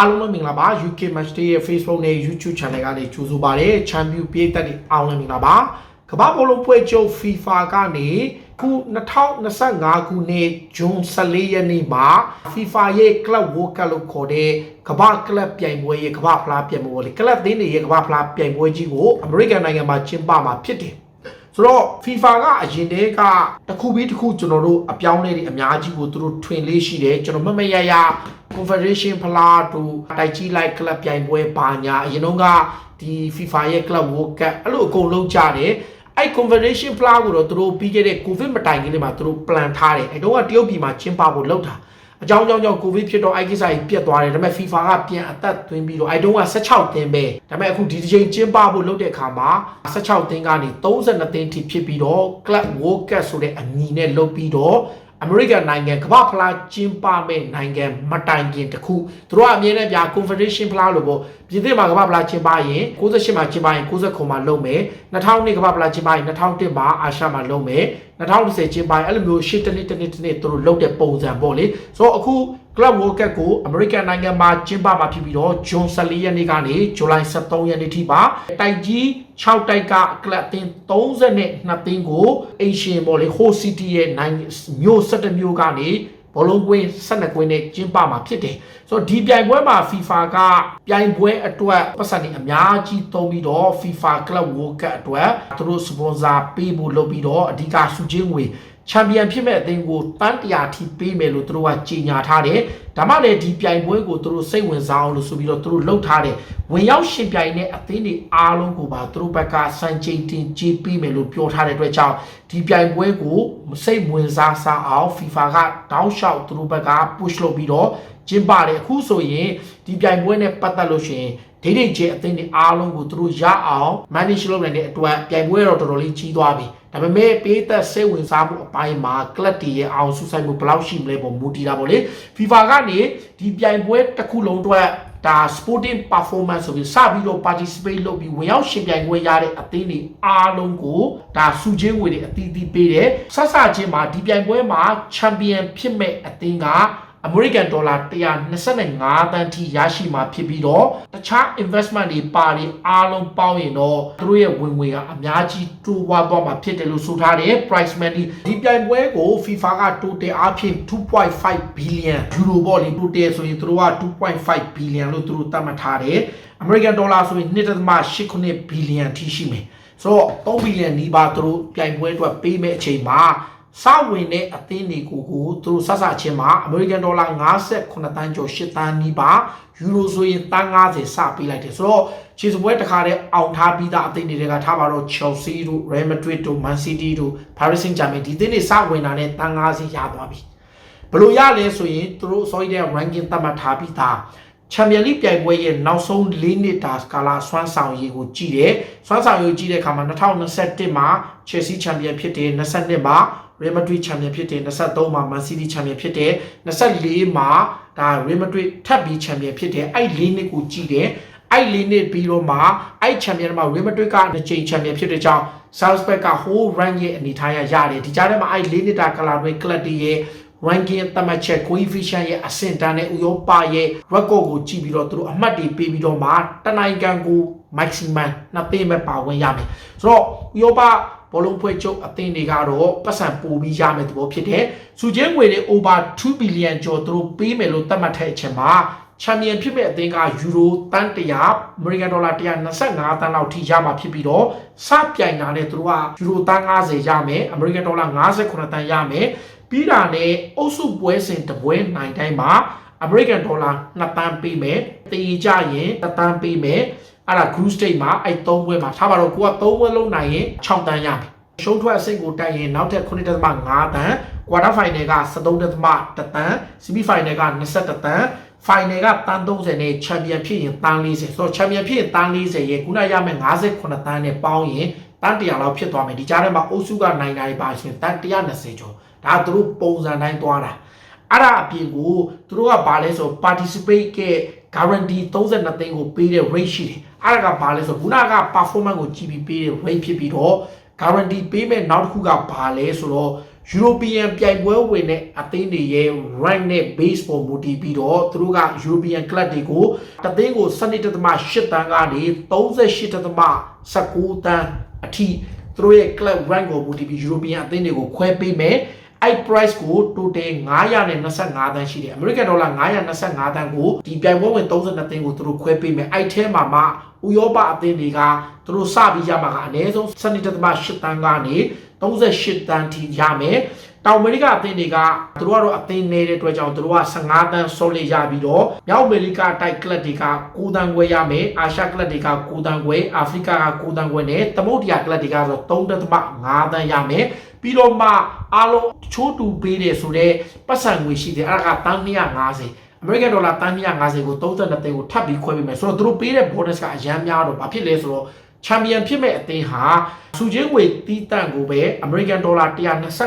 အားလုံးပဲမင်္ဂလာပါ UK Match Day ရဲ့ Facebook နဲ့ YouTube Channel ကနေကြိုဆိုပါရစေချန်ပီယံပြည်သက်တွေအားလုံးမင်္ဂလာပါကမ္ဘာဘောလုံးပွဲချုပ် FIFA ကနေခု2025ခုနှစ်ဇွန်14ရက်နေ့မှာ FIFA ရဲ့ Club World Cup လို့ခေါ်တဲ့ကမ္ဘာကလပ်ပြိုင်ပွဲရဲ့ကမ္ဘာဖလားပြိုင်ပွဲလေးကလပ်သင်းတွေရဲ့ကမ္ဘာဖလားပြိုင်ပွဲကြီးကိုအမေရိကန်နိုင်ငံမှာကျင်းပမှာဖြစ်တယ် ဆိုတော့ FIFA ကအရင်တည်းကတစ်ခုပြီးတစ်ခုကျွန်တော်တို့အပြောင်းအလဲတွေအများကြီးကိုသူတို့ထွင်လေးရှိတယ်ကျွန်တော်မမရရ Confederation ဖလားတို့တိုက်ကြီးလိုက်ကလပ်ပြိုင်ပွဲဘာညာအရင်တုန်းကဒီ FIFA ရဲ့ Club World Cup အဲ့လိုအကုန်လုံးကြတယ်အဲ့ Confederation ဖလားကိုတော့သူတို့ပြီးခဲ့တဲ့ COVID မတိုင်ခင်လေးမှာသူတို့ plan ထားတယ်အဲ့တော့ကတရုတ်ပြည်မှာကျင်းပဖို့လုပ်တာ အကြောင်းကြောင့်ကြောင့်ကိုဗစ်ဖြစ်တော့အဲ့ကိစ္စကြီးပြတ်သွားတယ်ဒါပေမဲ့ FIFA ကပြန်အသက်သွင်းပြီးတော့အဲ့တုန်းက16တင်းပဲဒါပေမဲ့အခုဒီတစ်ချိန်ကျင်းပဖို့လုပ်တဲ့အခါမှာ16တင်းကနေ32တင်းထိဖြစ်ပြီးတော့ Club World Cup ဆိုတဲ့အမည်နဲ့လုပ်ပြီးတော့ အမေရိကန်နိုင်ငံကမ္ဘာဖလားကျင်းပမဲ့နိုင်ငံမတိုင်ခင်တခုသူတို့ကအမြဲတမ်းပြ Confederation ဖလားလို့ပေါ့ပြည်သစ်မှာကမ္ဘာဖလားကျင်းပရင်68မှာကျင်းပရင်69မှာလုပ်မယ်2002ကမ္ဘာဖလားကျင်းပရင်2001မှာအာရှမှာလုပ်မယ်2020ကျင်းပရင်အဲ့လိုမျိုးရှစ်တနစ်တနစ်တနစ်သူတို့လုပ်တဲ့ပုံစံပေါ့လေဆိုတော့အခု Club World Cup ကိုအမေရိကန်နိုင်ငံမှာကျင်းပမှာဖြစ်ပြီးတော့ဂျွန်14ရက်နေ့ကနေဇူလိုင်23ရက်နေ့ထိပါတိုက်ကြီး6တိုက်ကကလပ်အသင်း32သင်းကိုအေရှန်ပေါ့လေ Ho City ရဲ့နိုင်ငံမြို့17မြို့ကနေဘောလုံးကွင်း12ကွင်းနဲ့ကျင်းပမှာဖြစ်တယ်ဆိုတော့ဒီပြိုင်ပွဲမှာ FIFA ကပြိုင်ပွဲအတွက်ပတ်စံတွေအများကြီးသုံးပြီးတော့ FIFA Club World Cup အတွက်သူတို့စပွန်ဆာပေးဖို့လုပ်ပြီးတော့အဓိကစုချင်းငွေ ချန်ပီယံဖြစ်မဲ့အသင်းကိုတန်းတရာထိပေးမယ်လို့သူတို့ကကြေညာထားတယ်။ဒါမှလည်းဒီပြိုင်ပွဲကိုသူတို့စိတ်ဝင်စားအောင်လို့ဆိုပြီးတော့သူတို့လှုပ်ထားတယ်။ဝင်ရောက်ရှင်ပြိုင်တဲ့အသင်းတွေအားလုံးကိုပါသူတို့ဘက်ကစံချိန်တင်ကြေးပေးမယ်လို့ပြောထားတဲ့အတွက်ကြောင့်ဒီပြိုင်ပွဲကိုစိတ်ဝင်စားစားအောင် FIFA ကတောင်းလျှောက်သူတို့ဘက်က push လုပ်ပြီးတော့ကျင်းပတယ်အခုဆိုရင်ဒီပြိုင်ပွဲနဲ့ပတ်သက်လို့ရှိရင် ဒိတ်ဒိတ်ကျအသင်းတွေအားလုံးကိုသူတို့ရအောင် manage လုပ်နိုင်တဲ့အတွက်ပြိုင်ပွဲတော့တော်တော်လေးကြီးသွားပြီဒါပေမဲ့ပေးသက်စိတ်ဝင်စားမှုအပိုင်းမှာ club တွေရဲ့အောင်ဆူဆိုင်မှုဘယ်လောက်ရှိမလဲပုံမူတည်တာပေါ့လေ FIFA ကနေဒီပြိုင်ပွဲတစ်ခုလုံးအတွက်ဒါ sporting performance ဆိုပြီးစပြီးတော့ participate လုပ်ပြီးဝင်ရောက်ရှင်ပြိုင်ပွဲရတဲ့အသင်းတွေအားလုံးကိုဒါစုချင်းငွေတွေအသီးသီးပေးတယ်ဆက်စချင်းမှာဒီပြိုင်ပွဲမှာ champion ဖြစ်မဲ့အသင်းက အမေရိကန်ဒေါ်လာ125တန်းထိရရှိမှာဖြစ်ပြီးတော့တခြား investment တွေပါတွေအားလုံးပေါင်းရင်တော့သူတို့ရဲ့ဝင်ငွေကအများကြီးတိုးပွားသွားမှာဖြစ်တယ်လို့ဆိုထားတယ် price money ဒီပြိုင်ပွဲကို FIFA က total အဖြစ်2.5 billion euro ပေါ့လေ total ဆိုရင်သူတို့က2.5 billion လို့သူတို့သတ်မှတ်ထားတယ် American dollar ဆိုရင်1.89 billion ထိရှိမယ်ဆိုတော့3 billion နီးပါးသူတို့ပြိုင်ပွဲအတွက်ပေးမဲ့အချိန်မှာ စဝင်တဲ့အသင်းတွေကိုကိုသူတို့ဆက်ဆချင်းမှာအမေရိကန်ဒေါ်လာ58တန်းကျော်8တန်းနီးပါးယူရိုဆိုရင်တန်း90စပေးလိုက်တယ်ဆိုတော့ခြေစပွဲတစ်ခါတည်းအောင်ထားပြီးသားအသင်းတွေကထားပါတော့ Chelsea တို့ Real Madrid တို့ Man City တို့ Paris Saint-Germain ဒီအသင်းတွေစဝင်တာနဲ့တန်း90ရသွားပြီဘယ်လိုရလဲဆိုရင်သူတို့ sorry တဲ့ ranking သတ်မှတ်ထားပြီးသားချန်ပီယံလိပြိုင်ပွဲရဲ့နောက်ဆုံး၄နှစ်တာကာလဆွမ်းဆောင်ရည်ကိုကြည့်တယ်။ဆွမ်းဆောင်ရည်ကြည့်တဲ့အခါမှာ2021မှာ Chelsea ချန်ပီယံဖြစ်တယ်22မှာ Real Madrid ချန်ပီယံဖြစ်တယ်23မှာ Man City ချန်ပီယံဖြစ်တယ်24မှာဒါ Real Madrid ထပ်ပြီးချန်ပီယံဖြစ်တယ်အဲ့၄နှစ်ကိုကြည့်တယ်အဲ့၄နှစ်ပြီးတော့မှအဲ့ချန်ပီယံမှာ Real Madrid ကနှစ်ကြိမ်ချန်ပီယံဖြစ်တဲ့ကြောင့် Salzburg က whole rank ရဲ့အနေထားရရတယ်ဒီကြားထဲမှာအဲ့၄နှစ်တာကလာတွေ club တွေရဲ့ ranking သတ်မှတ်ချက် coefficient ရဲ့အဆင့်တန်းနဲ့ဥရောပရဲ့ record ကိုကြည့်ပြီးတော့သူတို့အမှတ်တွေပေးပြီးတော့မှတနိုင်ငံကို maximum နှစ်သိန်းပဲပါဝင်ရမယ်ဆိုတော့ဥရောပ ဘောလုံးဖွဲ့ချုပ်အသင်းတွေကတော့ပတ်စံပိုပြီးရမယ်သဘောဖြစ်တယ်။စုချင်းငွေတွေ over 2 billion ကျော်သူတို့ပေးမယ်လို့သတ်မှတ်တဲ့အချိန်မှာချန်ပီယံဖြစ်မဲ့အသင်းကယူရိုတန်း100အမေရိကန်ဒေါ်လာ125တန်းလောက်ထိရမှာဖြစ်ပြီးတော့စပြိုင်တာနဲ့သူတို့ကယူရိုတန်း90ရမယ်အမေရိကန်ဒေါ်လာ58တန်းရမယ်ပြီးတာနဲ့အုပ်စုပွဲစဉ်တပွဲနိုင်တိုင်းမှာအမေရိကန်ဒေါ်လာ2တန်းပေးမယ်တေးကြရင်1တန်းပေးမယ် အဲ့ဒါ group stage မှာအဲ့3ပွဲမှာထားပါတော့ကိုက3ပွဲလုံးနိုင်ရင်6တန်းရမယ်ရှုံးထွက်အဆင့်ကိုတိုက်ရင်နောက်ထပ်9.5တန်း quarter final က73.1တန်း semi final က21တန်း final ကတန်း30နဲ့ champion ဖြစ်ရင်တန်း40ဆိုတော့ champion ဖြစ်ရင်တန်း40ရဲ့ခုနရမယ်58တန်းနဲ့ပေါင်းရင်တန်း100လောက်ဖြစ်သွားမယ်ဒီကြားထဲမှာအုပ်စုကနိုင်နိုင်ပါရှင်တန်း120ကျော်ဒါသူတို့ပုံစံတိုင်းသွားတာအဲ့ဒါအပြင်ကိုသူတို့ကဘာလဲဆို participate က guarantee 32သိန်းကိုပေးတဲ့ rate ရှိတယ် အဲ့ဒါကဘာလဲဆိုခုနက performance ကိုကြည့်ပြီးပေးတဲ့ rate ဖြစ်ပြီးတော့ guarantee ပေးမဲ့နောက်တစ်ခုကဘာလဲဆိုတော့ European ပြိုင်ပွဲဝင်တဲ့အသင်းတွေရဲ့ rank နဲ့ base ပေါ်မူတည်ပြီးတော့သူတို့က European club တွေကိုတသင်းကို12.8တန်းကနေ38.19တန်းအထိသူတို့ရဲ့ club rank ကိုမူတည်ပြီး European အသင်းတွေကိုခွဲပေးမယ် အဲ့ price ကို total 925တန်းရှိတယ် American dollar 925တန်းကိုဒီပြိုင်ပွဲဝင်32သင်းကိုသူတို့ခွဲပေးမယ်အဲ့ထဲမှာမှဥရောပအသင်းတွေကသူတို့စပြီးရမှာကအနည်းဆုံး12.8တန်းကနေ38တန်းထိရမယ် တောင်အမေရိကအသင်းတွေကသူတို့ကတော့အသင်းနေတဲ့အတွက်ကြောင့်သူတို့က15တန်းဆော့လေရပြီးတော့မြောက်အမေရိကတိုက်ကလပ်တွေက9တန်းခွဲရမယ်အာရှကလပ်တွေက9တန်းခွဲအာဖရိကက9တန်းခွဲနဲ့သမုဒ္ဒရာကလပ်တွေကဆို3.5တန်းရမယ်ပြီးတော့မှအားလုံးချိုးတူပေးတယ်ဆိုတော့ပတ်စံငွေရှိတယ်အဲ့ဒါကတန်း250အမေရိကန်ဒေါ်လာတန်း250ကို32သိန်းကိုထပ်ပြီးခွဲပေးမယ်ဆိုတော့သူတို့ပေးတဲ့ bonus ကအရန်များတော့ဘာဖြစ်လဲဆိုတော့ ချန်ပီယံဖြစ်မဲ့အသင်းဟာစုချင်းငွေတီးတန့်ကိုပဲအမေရိကန်ဒေါ်လာ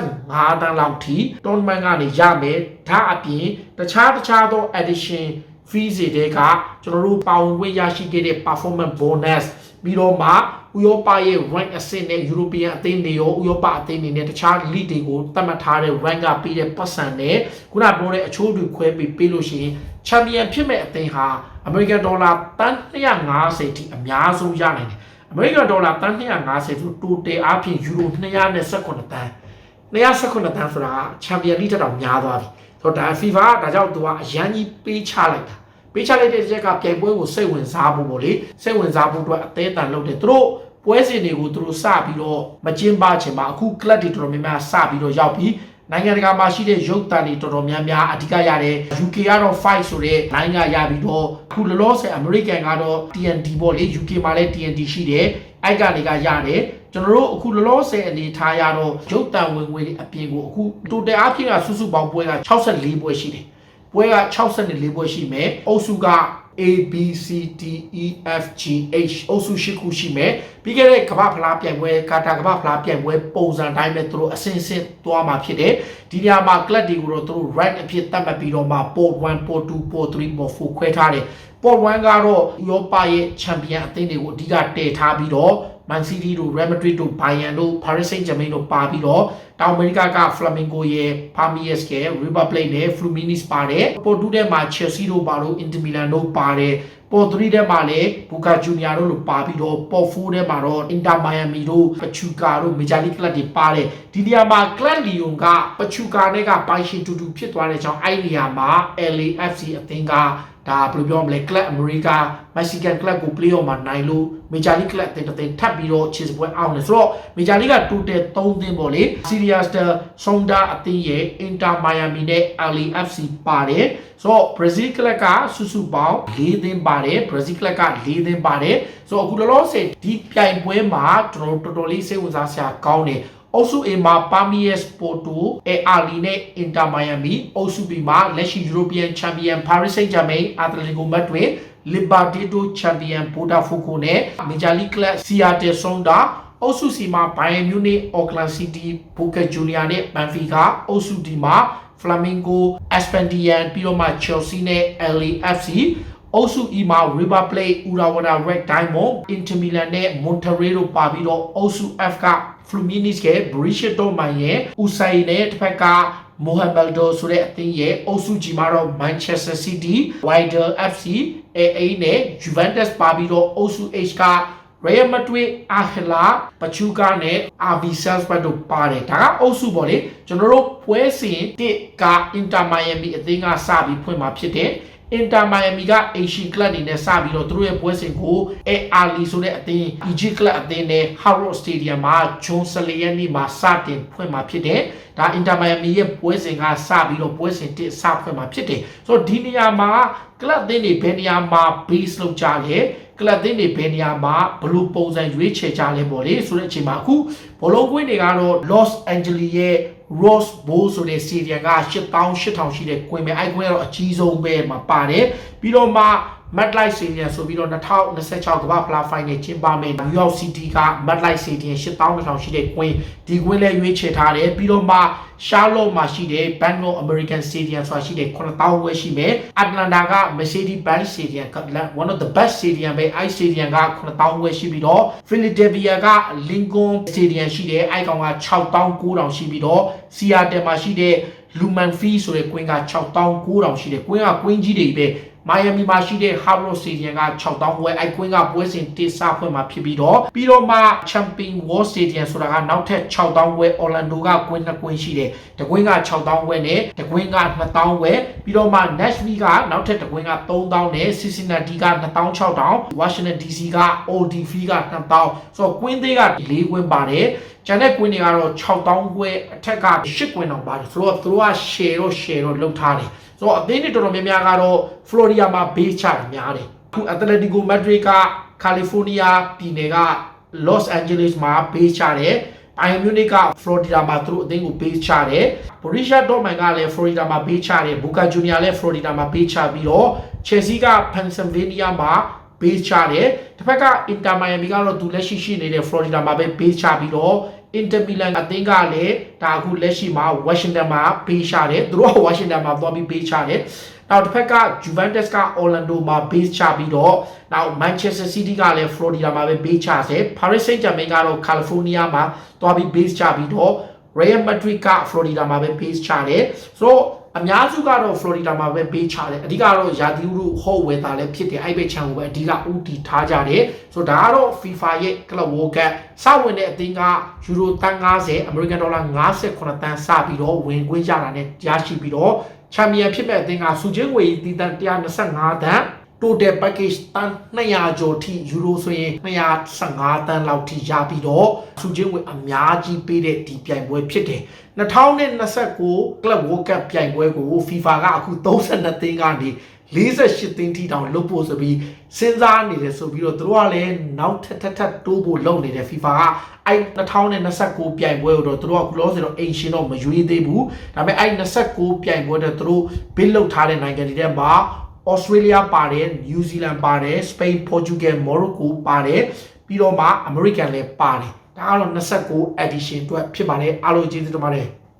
125တန်းလောက်ထိ tournament ကနေရမယ်ဒါအပြင်တခြားတခြားသော addition fees တွေကကျွန်တော်တို့ပါဝင်ခွင့်ရရှိခဲ့တဲ့ performance bonus ပြီးတော့မှဥရောပရဲ့ rank အဆင့်နဲ့ European အသင်းတွေရောဥရောပအသင်းတွေနဲ့တခြား league တွေကိုသတ်မှတ်ထားတဲ့ rank ကပြီးတဲ့ပတ်စံနဲ့ခုနပြောတဲ့အချိုးတွေခွဲပြီးပေးလို့ရှိရင် champion ဖြစ်မဲ့အသင်းဟာ American dollar တန်း250ထိအများဆုံးရနိုင်တယ် American dollar တန်း250ဆို total အပြင် euro 219တန်း219တန်းဆိုတာ champion league တက်တော့များသွားပြီဆိုတော့ဒါ FIFA ကဒါကြောင့်သူကအရန်ကြီးပေးချလိုက်တာပေးချလိုက်တဲ့ချက်ကပြိုင်ပွဲကိုစိတ်ဝင်စားဖို့ပေါ့လေစိတ်ဝင်စားဖို့အတွက်အသေးအတန်လုပ်တယ်သူတို့ပွဲစဉ်တွေကိုသူတို့စပြီးတော့မကျင်းပချင်ပါအခု club တွေတော်တော်များများစပြီးတော့ရောက်ပြီး နိုင်ငံတကာမှာရှိတဲ့ရုပ်သံတွေတော်တော်များများအဓိကရတဲ့ UK ကတော့5ဆိုတဲ့နိုင်ငံရပြီးတော့အခုလောလောဆယ် American ကတော့ TNT ပေါ့လေ UK မှာလည်း TNT ရှိတယ်အဲ့ကနေကရတယ်ကျွန်တော်တို့အခုလောလောဆယ်အနေထားရတော့ရုပ်တံဝင်ငွေတွေအပြင်ကိုအခု total အဖြစ်ကစုစုပေါင်းပွဲက64ပွဲရှိတယ်ပွဲက64ပွဲရှိမယ်အုပ်စုက A B C D E F G H အုပ်စု၈ခုရှိမယ်ပြီးခဲ့တဲ့ကမ္ဘာဖလားပြိုင်ပွဲကာတာကမ္ဘာဖလားပြိုင်ပွဲပုံစံတိုင်းပဲသူတို့အစင်းစင်းသွားမှာဖြစ်တယ်ဒီနေရာမှာ club တွေကိုတော့သူတို့ rank အဖြစ်သတ်မှတ်ပြီးတော့မှ port 1 port 2 port 3 port 4ခွဲထားတယ် port 1ကတော့ဥရောပရဲ့ champion အသင်းတွေကိုအဓိကတည်ထားပြီးတော့ Man City တို့ Real Madrid တို့ Bayern တို့ Paris Saint-Germain တို့ပါပြီးတော့တောင်အမေရိကက Flamengo ရဲ့ Palmeiras ရဲ့ River Plate နဲ့ Fluminense ပါတယ်ပေါ်တူထဲမှာ Chelsea တို့ပါလို့ Inter Milan တို့ပါတယ်ပေါ်3ထဲမှာလည်း Boca Juniors တို့လို့ပါပြီးတော့ပေါ်4ထဲမှာတော့ Inter Miami တို့ Pachuca တို့ Major League Club တွေပါတယ်ဒီနေရာမှာ Club Leon က Pachuca နဲ့ကပိုင်ရှင်တူတူဖြစ်သွားတဲ့ကြောင့်အဲ့ဒီနေရာမှာ LAFC အသင်းကဒါဘယ်လိုပြောမလဲ Club America Mexican Club ကို playoff မှာနိုင်လို့ Major League Club အသင်းတစ်သင်းထပ်ပြီးတော့ခြေစပွဲအောင်တယ်ဆိုတော့ Major League က total 3သင်းပေါ့လေ Sirius the Sonda အသင်းရဲ့ Inter Miami နဲ့ LAFC ပါတယ်ဆိုတော့ Brazil Club ကစုစုပေါင်း၄သင်းပါတယ် Brazil Club က၄သင်းပါတယ်ဆိုတော့အခုလောလောဆယ်ဒီပြိုင်ပွဲမှာကျွန်တော်တို့တော်တော်လေးစိတ်ဝင်စားစရာကောင်းတယ်အုပ်စု A မှာ Palmeiras Porto, AR နဲ့ Inter Miami အုပ်စု B မှာလက်ရှိ European Champion Paris Saint-Germain, Atletico Madrid, Libertadores Champion Botafogo နဲ့ Major League Club Seattle Sounders အုပ်စု C မှာ Bayern Munich, Auckland City, Boca Juniors နဲ့ Benfica အုပ်စု D မှာ Flamengo, Espanyol ပြီးတော့မှ Chelsea နဲ့ LAFC အုပ်စု E မှာ River Plate, Urawa Red Diamond, Inter Milan နဲ့ Monterrey တို့ပါပြီးတော့အုပ်စု F က Fluminense ရဲ့ Borussia Dortmund ရဲ့ Usai နဲ့တစ်ဖက်က Mohamed ဆိုတဲ့အသင်းရဲ့အုပ်စု G မှာတော့ Manchester City, Wydad FC, AA နဲ့ Juventus ပါပြီးတော့အုပ်စု H က Real Madrid, Argela, Pachuca နဲ့ RB Salzburg တို့ပါတယ်ဒါကအုပ်စုပေါ့လေကျွန်တော်တို့ပွဲစဉ်တစ်က Inter Miami အသင်းကစပြီးဖွင့်มาဖြစ်တယ် အင်တာမိုင်ယာမီက Asian Club နေနဲ့စပြီးတော့သူတို့ရဲ့ပွဲစဉ်ကိုအဲအာလီဆိုတဲ့အသင်း Egypt Club အသင်းနဲ့ Harrow Stadium မှာဂျွန်ဆလီယန်နီမှာစတင်ဖွင့်မှာဖြစ်တယ်။ဒါအင်တာမိုင်ယာမီရဲ့ပွဲစဉ်ကစပြီးတော့ပွဲစဉ်တစ်စဖွင့်မှာဖြစ်တယ်။ဆိုတော့ဒီနေရာမှာ club အသင်းတွေဘယ်နေရာမှာ base လုပ်ကြလဲ။ club အသင်းတွေဘယ်နေရာမှာဘယ်လိုပုံစံရွေးချယ်ကြလဲပေါ့လေဆိုတဲ့အချိန်မှာအခုဘောလုံးကွင်းတွေကတော့ Los Angeles ရဲ့ Rose Bowl ဆိုတဲ့ stadium က8800ရှိတဲ့ကွင်းပဲအဲ့ကွင်းကတော့အကြီးဆုံးပဲမှာပါတယ်ပြီးတော့မှ MetLife Stadium ဆိုပြီးတော့2026ကမ္ဘာဖလားဖိုင်နယ်ကျင်းပမယ် New York City က MetLife Stadium 8000ရှိတဲ့ကွင်းဒီကွင်းလဲရွေးချယ်ထားတယ်ပြီးတော့မှ Charlotte မှာရှိတဲ့ Bangalore American Stadium ဆိုတာရှိတဲ့9000ဝယ်ရှိမယ် Atlanta က Mercedes-Benz Stadium က one of the best stadium ပဲအဲ stadium က9000ဝယ်ရှိပြီးတော့ Philadelphia က Lincoln Stadium ရှိတယ်အဲကောင်က6000 9000ရှိပြီးတော့ Seattle မှာရှိတဲ့ Lumen Field ဆိုတဲ့ကွင်းက6000 9000ရှိတယ်ကွင်းကကွင်းကြီးတွေပဲ မိုင်ယာမီမှာရှိတဲ့ Hard Rock Stadium က6000ဝယ်အိုက်ကွင်းကပွဲစဉ်တိစဖွဲ့မှာဖြစ်ပြီးတော့ပြီးတော့မှ Champion World Stadium ဆိုတာကနောက်ထပ်6000ဝယ် Orlando ကကွင်းနှစ်ကွင်းရှိတယ်တကွင်းက6000ဝယ်နဲ့တကွင်းက2000ဝယ်ပြီးတော့မှ Nashville ကနောက်ထပ်တကွင်းက3000နဲ့ Cincinnati က26000 Washington DC က Old Fee က2000ဆိုတော့ကွင်းသေးက၄ကွင်းပါတယ်ကျန်တဲ့ကွင်းတွေကတော့6000ကွဲအထက်က8ကွင်းတော့ပါတယ်ဆိုတော့သူတို့က share တော့ share တော့လုပ်ထားတယ် ဆိုတော့အသင်းတွေတော်တော်များများကတော့ Florida မှာ base ချတယ်များတယ်အခု Atletico Madrid က California ပြည်နယ်က Los Angeles မှာ base ချတယ် Bayern Munich က Florida မှာသူတို့အသင်းကို base ချတယ် Borussia Dortmund ကလည်း Florida မှာ base ချတယ် Boca Juniors လည်း Florida မှာ base ချပြီးတော့ Chelsea က Pennsylvania မှာ base ချတယ်တစ်ဖက်က Inter Miami ကတော့သူလက်ရှိရှိနေတဲ့ Florida မှာပဲ base ချပြီးတော့ Inter Milan အသင်းကလည်းဒါအခုလက်ရှိမှာ Washington မှာ base ချတယ်သူတို့က Washington မှာသွားပြီး base ချတယ်နောက်တစ်ဖက်က Juventus က Orlando မှာ base ချပြီးတော့နောက် Manchester City ကလည်း Florida မှာပဲ base ချတယ် Paris Saint-Germain ကတော့ California မှာသွားပြီး base ချပြီးတော့ Real Madrid က Florida မှာပဲ base ချတယ်ဆိုတော့ အများစုကတော့ Florida မှာပဲ base ချတယ်အဓိကတော့ရာသီဥတု hot weather လည်းဖြစ်တယ်အဲ့ဘက်ခြံကိုပဲအဓိကဥတီထားကြတယ်ဆိုတော့ဒါကတော့ FIFA ရဲ့ Club World Cup စဝင်တဲ့အသင်းကယူရိုတန်း90 American Dollar 58တန်းစပြီးတော့ဝင်ခွင့်ရတာနဲ့ရရှိပြီးတော့ချန်ပီယံဖြစ်မဲ့အသင်းကစူချင်းငွေတီတန်125တန်း total package တန်200ကျော်ထိယူရိုဆိုရင်215တန်းလောက်ထိရပြီးတော့စူချင်းဝင်အများကြီးပေးတဲ့ဒီပြိုင်ပွဲဖြစ်တယ် 2029 Club World Cup ပြိုင်ပွဲကို FIFA ကအခု32သင်းကနေ48သင်းထိတောင်လုပ်ဖို့ဆိုပြီးစဉ်းစားနေတယ်ဆိုပြီးတော့သူတို့ကလည်းနောက်ထပ်ထပ်ထပ်တိုးဖို့လုပ်နေတယ် FIFA ကအဲ့2029ပြိုင်ပွဲကိုတော့သူတို့ကခုလောဆိုတော့အိမ်ရှင်တော့မရွေးသေးဘူးဒါပေမဲ့အဲ့29ပြိုင်ပွဲတော့သူတို့ bid လုပ်ထားတဲ့နိုင်ငံတွေထဲမှာ Australia ပါတယ် New Zealand ပါတယ် Spain Portugal Morocco ပါတယ်ပြီးတော့မှ American လည်းပါတယ် ဒါကတော့29 edition အတွက်ဖြစ်ပါတယ်အားလုံးကျေးဇူးတင်ပါတယ်